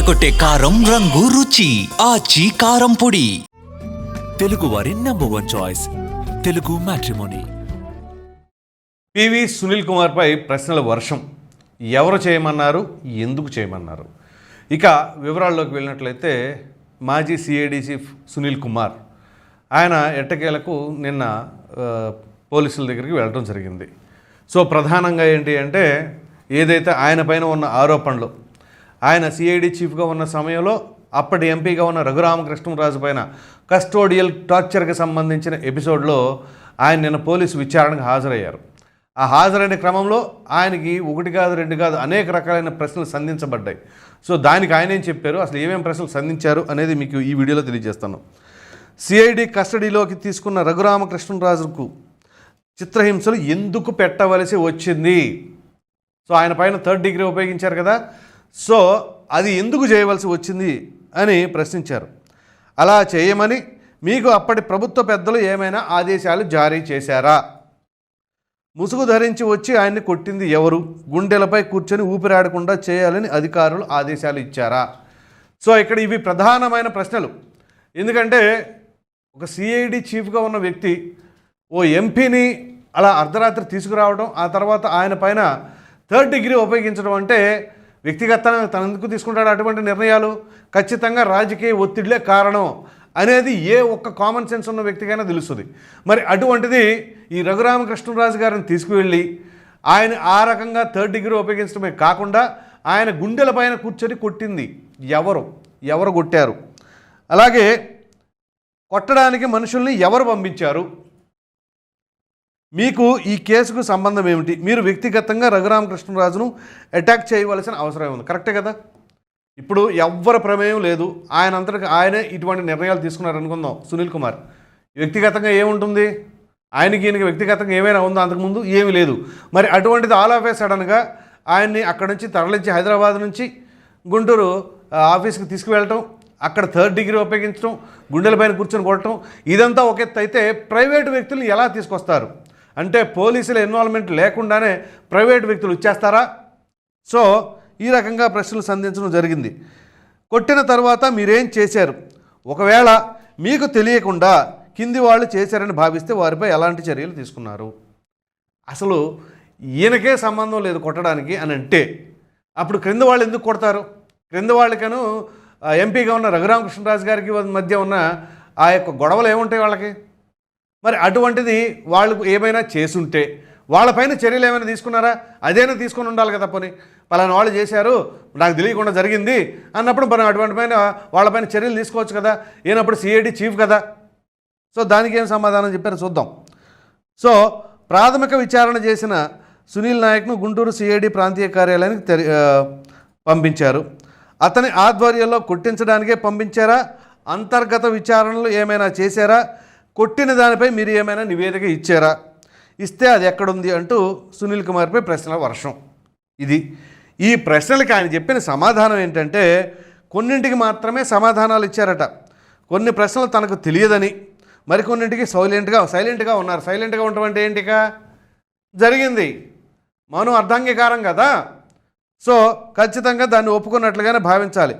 అదరకొట్టే కారం రంగు రుచి. ఆచి కారం పొడి. తెలుగువారి number one choice Telugu matrimony P V Sunil కుమార్పై ప్రశ్నల వర్షం. ఎవరు చేయమన్నారు? ఎందుకు చేయమన్నారు? ఇక వివరాల్లోకి వెళ్ళినట్లయితే మాజీ సిఐడి చీఫ్ సునీల్ కుమార్. ఆయన ఎట్టకేలకు నిన్న పోలీసుల దగ్గరికి వెళ్ళడం జరిగింది. సో ప్రధానంగా ఏంటి అంటే ఏదైతే ఆయన పైన ఉన్న ఆరోపణలు ఆయన సిఐడి చీఫ్గా ఉన్న సమయంలో అప్పటి ఎంపీగా ఉన్న రఘురామకృష్ణరాజు పైన కస్టోడియల్ టార్చర్కి సంబంధించిన ఎపిసోడ్లో ఆయన నిన్న పోలీసు విచారణకు హాజరయ్యారు. ఆ హాజరైన క్రమంలో ఆయనకి ఒకటి కాదు రెండు కాదు అనేక రకాలైన ప్రశ్నలు సంధించబడ్డాయి. సో దానికి ఆయన ఏం చెప్పారు? అసలు ఏమేమి ప్రశ్నలు సంధించారు అనేది మీకు ఈ వీడియోలో తెలియజేస్తాను. సిఐడి కస్టడీలోకి తీసుకున్న రఘురామకృష్ణరాజుకు చిత్రహింసలు ఎందుకు పెట్టవలసి వచ్చింది? సో ఆయన పైన థర్డ్ డిగ్రీ ఉపయోగించారు కదా? సో అది ఎందుకు చేయవలసి వచ్చింది అని ప్రశ్నించారు. అలా చేయమని మీకు అప్పటి ప్రభుత్వ పెద్దలు ఏమైనా ఆదేశాలు జారీ చేశారా? ముసుగు ధరించి వచ్చి ఆయన్ని కొట్టింది ఎవరు? గుండెలపై కూర్చొని ఊపిరాడకుండా చేయాలని అధికారులు ఆదేశాలు ఇచ్చారా? సో ఇక్కడ ఇవి ప్రధానమైన ప్రశ్నలు. ఎందుకంటే ఒక సిఐడి చీఫ్గా ఉన్న వ్యక్తి ఓ ఎంపీని అలా అర్ధరాత్రి తీసుకురావడం ఆ తర్వాత ఆయన పైన థర్డ్ డిగ్రీ ఉపయోగించడం అంటే వ్యక్తిగత తనందుకు తీసుకుంటాడు అటువంటి నిర్ణయాలు ఖచ్చితంగా రాజకీయ ఒత్తిడిలే కారణం అనేది ఏ ఒక్క కామన్ సెన్స్ ఉన్న వ్యక్తికైనా తెలుస్తుంది. మరి అటువంటిది ఈ రఘురామకృష్ణరాజు గారిని తీసుకువెళ్ళి ఆయన ఆ రకంగా థర్డ్ డిగ్రీ ఉపయోగించడమే కాకుండా ఆయన గుండెల పైన కూర్చొని కొట్టింది. ఎవరు? ఎవరు కొట్టారు? అలాగే కొట్టడానికి మనుషుల్ని ఎవరు పంపించారు? మీకు ఈ కేసుకు సంబంధం ఏమిటి? మీరు వ్యక్తిగతంగా రఘురామకృష్ణరాజును అటాక్ చేయవలసిన అవసరం ఉంది. కరెక్టే కదా? ఇప్పుడు ఎవ్వరి ప్రమేయం లేదు. ఆయన అంతటికి ఆయనే ఇటువంటి నిర్ణయాలు తీసుకున్నారు అనుకుందాం. సునీల్ కుమార్ వ్యక్తిగతంగా ఏముంటుంది? ఆయనకి ఈయనకి వ్యక్తిగతంగా ఏమైనా ఉందో అంతకుముందు ఏమీ లేదు. మరి అటువంటిది ఆల్ ఆఫ్ ఏ సడన్గా ఆయన్ని అక్కడి నుంచి తరలించి హైదరాబాద్ నుంచి గుంటూరు ఆఫీస్కి తీసుకువెళ్ళటం అక్కడ థర్డ్ డిగ్రీ ఉపయోగించడం గుండెలపైన కూర్చొని కొట్టడం ఇదంతా ఒక ఎత్తు అయితే ప్రైవేటు వ్యక్తులు ఎలా తీసుకొస్తారు? అంటే పోలీసుల ఇన్వాల్వ్మెంట్ లేకుండానే ప్రైవేట్ వ్యక్తులు ఇచ్చేస్తారా? సో ఈ రకంగా ప్రశ్నలు సంధించడం జరిగింది. కొట్టిన తర్వాత మీరేం చేశారు? ఒకవేళ మీకు తెలియకుండా కింది వాళ్ళు చేశారని భావిస్తే వారిపై ఎలాంటి చర్యలు తీసుకున్నారు? అసలు ఈయనకే సంబంధం లేదు కొట్టడానికి అని అంటే అప్పుడు క్రింద వాళ్ళు ఎందుకు కొడతారు? క్రింద వాళ్ళకను ఎంపీగా ఉన్న రఘురామకృష్ణరాజు గారికి మధ్య ఉన్న ఆ యొక్క గొడవలు ఏముంటాయి వాళ్ళకి? మరి అటువంటిది వాళ్ళకు ఏమైనా చేసుంటే వాళ్ళపైన చర్యలు ఏమైనా తీసుకున్నారా? అదేనా తీసుకొని ఉండాలి కదా పోనీ. పలానా వాళ్ళు చేశారు నాకు తెలియకుండా జరిగింది అన్నప్పుడు మనం అటువంటి పైన వాళ్ళపైన చర్యలు తీసుకోవచ్చు కదా. ఈయనప్పుడు సిఐడి చీఫ్ కదా. సో దానికి ఏం సమాధానం చెప్పారు చూద్దాం. సో ప్రాథమిక విచారణ చేసిన సునీల్ నాయక్ను గుంటూరు సిఐడి ప్రాంతీయ కార్యాలయానికి తెరి పంపించారు. అతని ఆధ్వర్యంలో కొట్టించడానికే పంపించారా? అంతర్గత విచారణలు ఏమైనా చేశారా? కొట్టిన దానిపై మీరు ఏమైనా నివేదిక ఇచ్చారా? ఇస్తే అది ఎక్కడుంది అంటూ సునీల్ కుమార్పై ప్రశ్నల వర్షం. ఇది. ఈ ప్రశ్నలకి ఆయన చెప్పిన సమాధానం ఏంటంటే కొన్నింటికి మాత్రమే సమాధానాలు ఇచ్చారట. కొన్ని ప్రశ్నలు తనకు తెలియదని. మరికొన్నింటికి సైలెంట్గా సైలెంట్గా ఉన్నారు. సైలెంట్గా ఉండటం అంటే ఏంటిక జరిగింది. మౌనం అర్ధాంగీకారం కదా? సో ఖచ్చితంగా దాన్ని ఒప్పుకున్నట్లుగానే భావించాలి.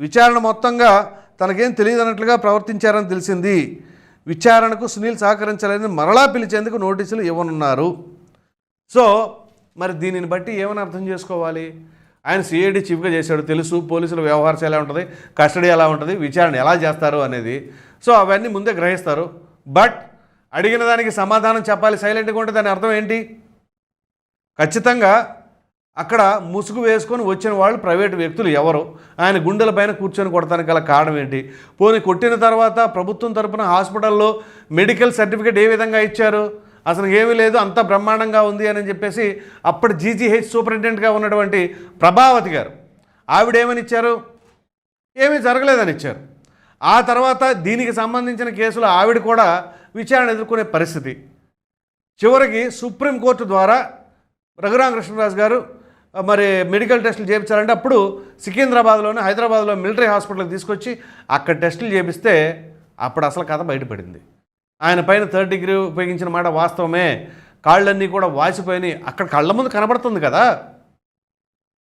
విచారణ మొత్తంగా తనకేం తెలియదన్నట్లుగా ప్రవర్తించారని తెలిసింది. విచారణకు సునీల్ సహకరించలేదని మరలా పిలిచేందుకు నోటీసులు ఇవ్వనున్నారు. సో మరి దీనిని బట్టి ఏమని అర్థం చేసుకోవాలి? ఆయన సిఐడి చీఫ్గా చేశాడు తెలుసు పోలీసుల వ్యవహారం ఎలా ఉంటుంది కస్టడీ ఎలా ఉంటుంది విచారణ ఎలా చేస్తారు అనేది. సో అవన్నీ ముందే గ్రహిస్తారు. బట్ అడిగిన దానికి సమాధానం చెప్పాలి సైలెంట్గా ఉంటే దాని అర్థం ఏంటి? ఖచ్చితంగా అక్కడ ముసుగు వేసుకొని వచ్చిన వాళ్ళు ప్రైవేటు వ్యక్తులు ఎవరు? ఆయన గుండెల పైన కూర్చొని కొడతానికి గల కారణం ఏంటి? పోనీ కొట్టిన తర్వాత ప్రభుత్వం తరపున హాస్పిటల్లో మెడికల్ సర్టిఫికేట్ ఏ విధంగా ఇచ్చారు? అసలు ఏమీ లేదు అంత బ్రహ్మాండంగా ఉంది అని చెప్పేసి అప్పటి జీజీహెచ్ సూపరింటెండెంట్గా ఉన్నటువంటి ప్రభావతి గారు ఆవిడేమని ఇచ్చారు? ఏమీ జరగలేదని ఇచ్చారు. ఆ తర్వాత దీనికి సంబంధించిన కేసులో ఆవిడ కూడా విచారణ ఎదుర్కొనే పరిస్థితి. చివరికి సుప్రీంకోర్టు ద్వారా రఘురామకృష్ణరాజు గారు మరి మెడికల్ టెస్టులు చేయించాలంటే అప్పుడు సికింద్రాబాద్లోనే హైదరాబాద్లో మిలిటరీ హాస్పిటల్కి తీసుకొచ్చి అక్కడ టెస్టులు చేపిస్తే అప్పుడు అసలు కథ బయటపడింది. ఆయన పైన థర్డ్ డిగ్రీ ఉపయోగించిన మాట వాస్తవమే. కాళ్ళన్నీ కూడా వాసిపోయినాయి. అక్కడ కళ్ళ ముందు కనబడుతుంది కదా.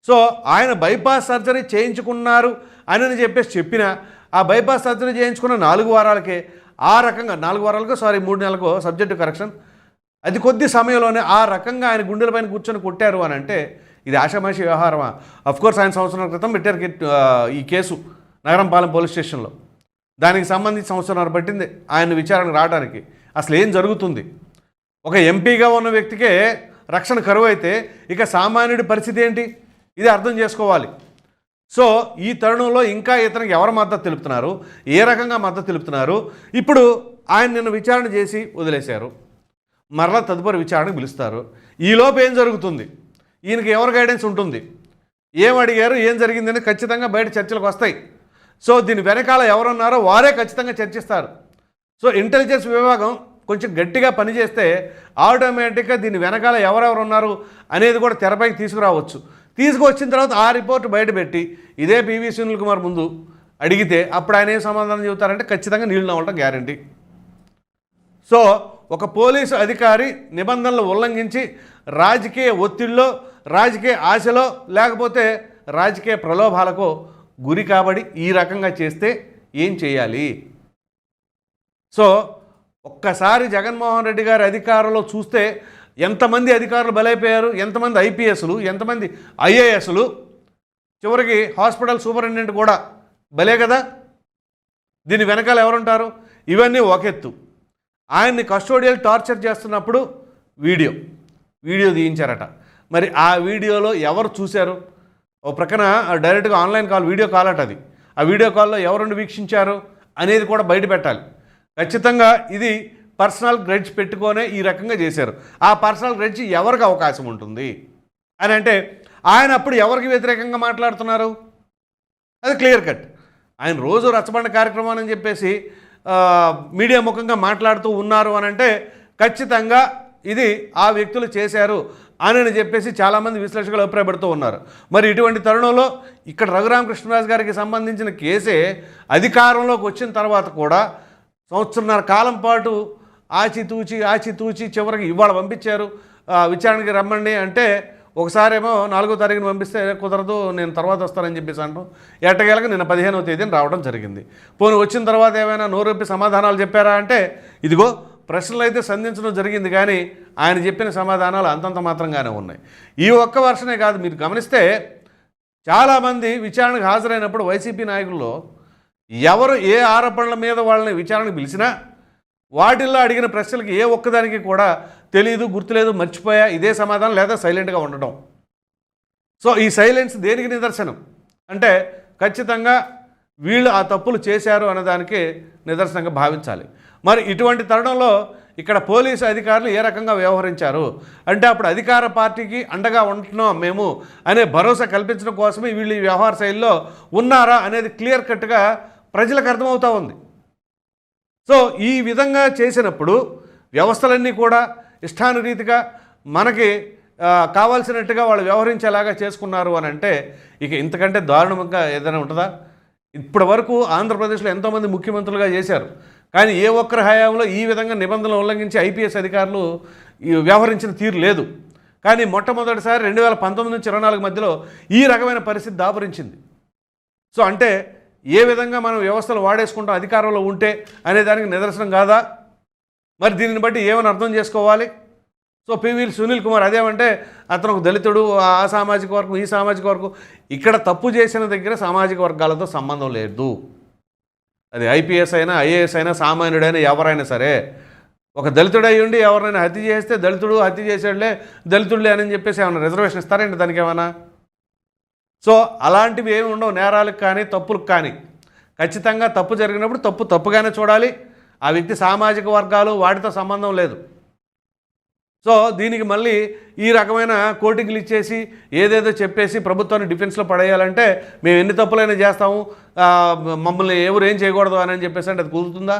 సో ఆయన బైపాస్ సర్జరీ చేయించుకున్నారు అని చెప్పేసి చెప్పిన ఆ బైపాస్ సర్జరీ చేయించుకున్న నాలుగు వారాలకే ఆ రకంగా నాలుగు వారాలకు సారీ మూడు నెలలకు సబ్జెక్టు కరెక్షన్. అది కొద్ది సమయంలోనే ఆ రకంగా ఆయన గుండెలపైన కూర్చొని కొట్టారు అని అంటే ఇది ఆషామాషి వ్యవహారమా? అఫ్కోర్స్ ఆయన సంవత్సరం క్రితం పెట్టారు ఈ కేసు నగరంపాలెం పోలీస్ స్టేషన్లో. దానికి సంబంధించి సంవత్సరం పట్టింది ఆయన విచారణకు రావడానికి. అసలు ఏం జరుగుతుంది? ఒక ఎంపీగా ఉన్న వ్యక్తికే రక్షణ కరువు అయితే ఇక సామాన్యుడి పరిస్థితి ఏంటి? ఇది అర్థం చేసుకోవాలి. సో ఈ తరుణంలో ఇంకా ఇతనికి ఎవరు మద్దతు తెలుపుతున్నారు? ఏ రకంగా మద్దతు తెలుపుతున్నారు? ఇప్పుడు ఆయన నిన్న విచారణ చేసి వదిలేశారు. మరలా తదుపరి విచారణకు పిలుస్తారు. ఈలోపు ఏం జరుగుతుంది? ఈయనకి ఎవరు గైడెన్స్ ఉంటుంది? ఏం అడిగారు? ఏం జరిగిందని ఖచ్చితంగా బయట చర్చలకు వస్తాయి. సో దీని వెనకాల ఎవరున్నారో వారే ఖచ్చితంగా చర్చిస్తారు. సో ఇంటెలిజెన్స్ విభాగం కొంచెం గట్టిగా పనిచేస్తే ఆటోమేటిక్గా దీని వెనకాల ఎవరెవరు ఉన్నారు అనేది కూడా తెరపైకి తీసుకురావచ్చు. తీసుకువచ్చిన తర్వాత ఆ రిపోర్ట్ బయటపెట్టి ఇదే పివి సునీల్ కుమార్ ముందు అడిగితే అప్పుడు ఆయన ఏం సమాధానం చెబుతారంటే ఖచ్చితంగా నీళ్ళు నవ్వటం గ్యారంటీ సో ఒక పోలీసు అధికారి నిబంధనలు ఉల్లంఘించి రాజకీయ ఒత్తిడిలో రాజకీయ ఆశలో లేకపోతే రాజకీయ ప్రలోభాలకు గురి కాబడి ఈ రకంగా చేస్తే ఏం చేయాలి? సో ఒక్కసారి జగన్మోహన్ రెడ్డి గారి అధికారంలో చూస్తే ఎంతమంది అధికారులు బలైపోయారు? ఎంతమంది ఐపీఎస్లు? ఎంతమంది ఐఏఎస్లు? చివరికి హాస్పిటల్ సూపరింటెండెంట్ కూడా భలే కదా? దీని వెనకాల ఎవరుంటారు? ఇవన్నీ ఒక ఎత్తు. ఆయన్ని కస్టోడియల్ టార్చర్ చేస్తున్నప్పుడు వీడియో. వీడియో తీయించారట. మరి ఆ వీడియోలో ఎవరు చూశారు? ఓ ప్రక్కన డైరెక్ట్గా ఆన్లైన్ కాల్ వీడియో కాల్ అట అది. ఆ వీడియో కాల్లో ఎవరుండి వీక్షించారు అనేది కూడా బయట పెట్టాలి. ఖచ్చితంగా ఇది పర్సనల్ గ్రెడ్జ్ పెట్టుకొనే ఈ రకంగా చేశారు. ఆ పర్సనల్ గ్రెడ్జ్ ఎవరికి అవకాశం ఉంటుంది? అని అంటే ఆయన అప్పుడు ఎవరికి వ్యతిరేకంగా మాట్లాడుతున్నారు? అది క్లియర్ కట్. ఆయన రోజు రచ్చబండ కార్యక్రమం అని చెప్పేసి మీడియా ముఖంగా మాట్లాడుతూ ఉన్నారు అని అంటే ఖచ్చితంగా ఇది ఆ వ్యక్తులు చేశారు అని అని చెప్పేసి చాలామంది విశ్లేషకులు అభిప్రాయపడుతూ ఉన్నారు. మరి ఇటువంటి తరుణంలో ఇక్కడ రఘురామకృష్ణరాజు గారికి సంబంధించిన కేసే అధికారంలోకి వచ్చిన తర్వాత కూడా సంవత్సరంన్నర కాలం పాటు ఆచితూచి ఆచితూచి చివరికి ఇవాళ పంపించారు. విచారణకి రమ్మండి అంటే ఒకసారేమో నాలుగో తారీఖున పంపిస్తే కుదరదు నేను తర్వాత వస్తానని చెప్పేసి అంటాం ఎట్టగేలకు నిన్న పదిహేనవ తేదీని రావడం జరిగింది. పోనీ వచ్చిన తర్వాత ఏమైనా నోరొప్పి సమాధానాలు చెప్పారా అంటే ఇదిగో ప్రశ్నలు అయితే సంధించడం జరిగింది కానీ ఆయన చెప్పిన సమాధానాలు అంతంత మాత్రంగానే ఉన్నాయి. ఈ ఒక్క వర్షనే కాదు మీరు గమనిస్తే చాలామంది విచారణకు హాజరైనప్పుడు వైసీపీ నాయకుల్లో ఎవరు ఏ ఆరోపణల మీద వాళ్ళని విచారణకు పిలిచినా వాటిల్లో అడిగిన ప్రశ్నలకి ఏ ఒక్కదానికి కూడా తెలియదు గుర్తులేదు మర్చిపోయా ఇదే సమాధానం లేదా సైలెంట్గా ఉండటం సో ఈ సైలెన్స్ దేనికి నిదర్శనం? అంటే ఖచ్చితంగా వీళ్ళు ఆ తప్పులు చేశారు అన్నదానికి నిదర్శనంగా భావించాలి. మరి ఇటువంటి తరుణంలో ఇక్కడ పోలీసు అధికారులు ఏ రకంగా వ్యవహరించారు? అంటే అప్పుడు అధికార పార్టీకి అండగా ఉంటున్నాం మేము అనే భరోసా కల్పించడం కోసమే వీళ్ళు ఈ వ్యవహార శైలిలో ఉన్నారా అనేది క్లియర్ కట్గా ప్రజలకు అర్థమవుతూ ఉంది. సో ఈ విధంగా చేసినప్పుడు వ్యవస్థలన్నీ కూడా ఇష్టానురీతిగా మనకి కావాల్సినట్టుగా వాళ్ళు వ్యవహరించేలాగా చేసుకున్నారు అని అంటే ఇక ఇంతకంటే దారుణంగా ఏదైనా ఉంటుందా? ఇప్పటి వరకు ఆంధ్రప్రదేశ్లో ఎంతోమంది ముఖ్యమంత్రులుగా చేశారు. కానీ ఏ ఒక్కరి హయాంలో ఈ విధంగా నిబంధనలు ఉల్లంఘించి ఐపీఎస్ అధికారులు వ్యవహరించిన తీరు లేదు. కానీ మొట్టమొదటిసారి రెండు వేల పంతొమ్మిది నుంచి ఇరవై నాలుగు మధ్యలో ఈ రకమైన పరిస్థితి దాపురించింది. సో అంటే ఏ విధంగా మనం వ్యవస్థలు వాడేసుకుంటాం అధికారంలో ఉంటే అనే దానికి నిదర్శనం కాదా? మరి దీనిని బట్టి ఏమని అర్థం చేసుకోవాలి? సో పివి సునీల్ కుమార్ అదేమంటే అతను ఒక దళితుడు ఆ సామాజిక వర్గం ఈ సామాజిక వర్గం ఇక్కడ తప్పు చేసిన దగ్గర సామాజిక వర్గాలతో సంబంధం లేదు. అది ఐపీఎస్ అయినా ఐఏఎస్ అయినా సామాన్యుడైనా ఎవరైనా సరే ఒక దళితుడై ఉండి ఎవరైనా హత్య చేస్తే దళితుడు హత్య చేసేళ్ళే దళితుడులే అని చెప్పేసి ఏమైనా రిజర్వేషన్ ఇస్తారండి దానికి ఏమైనా? సో అలాంటివి ఏమి ఉండవు నేరాలకు కానీ తప్పులకు కానీ. ఖచ్చితంగా తప్పు జరిగినప్పుడు తప్పు తప్పుగానే చూడాలి. ఆ వ్యక్తి సామాజిక వర్గాలు వాటితో సంబంధం లేదు. సో దీనికి మళ్ళీ ఈ రకమైన కోటింగ్లు ఇచ్చేసి ఏదేదో చెప్పేసి ప్రభుత్వాన్ని డిఫెన్స్లో పడేయాలంటే మేము ఎన్ని తప్పులైనా చేస్తాము. మమ్మల్ని ఎవరు ఏం చేయకూడదు అని చెప్పేసి అంటే అది కుదురుతుందా?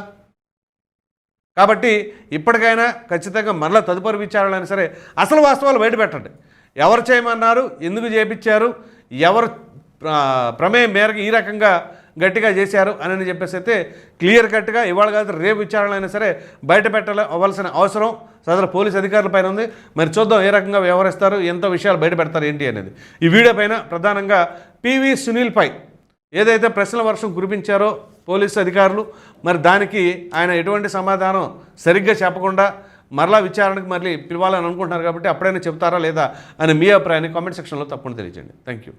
కాబట్టి ఇప్పటికైనా ఖచ్చితంగా మరలా తదుపరి విచారాలైనా అయినా సరే అసలు వాస్తవాలు బయటపెట్టండి ఎవరు చేయమన్నారు? ఎందుకు చేపించారు? ఎవరు ప్రమేయం మేరకు ఈ రకంగా గట్టిగా చేశారు అని చెప్పేసి అయితే క్లియర్ కట్గా ఇవాళ కాదు రేపు విచారణ అయినా సరే బయట పెట్టవలసిన అవ్వాల్సిన అవసరం సదరు పోలీస్ అధికారుల పైన ఉంది. మరి చూద్దాం ఏ రకంగా వ్యవహరిస్తారు ఎంతో విషయాలు బయట పెడతారు ఏంటి అనేది. ఈ వీడియో పైన ప్రధానంగా పివి సునీల్ పై ఏదైతే ప్రశ్నల వర్షం కురిపించారో పోలీసు అధికారులు మరి దానికి ఆయన ఎటువంటి సమాధానం సరిగ్గా చెప్పకుండా మరలా విచారణకు మళ్ళీ పిలవాలని అనుకుంటున్నారు కాబట్టి అప్పుడైనా చెప్తారా లేదా అని మీ అభిప్రాయాన్ని కామెంట్ సెక్షన్లో తప్పకుండా తెలియజేయండి. Thank you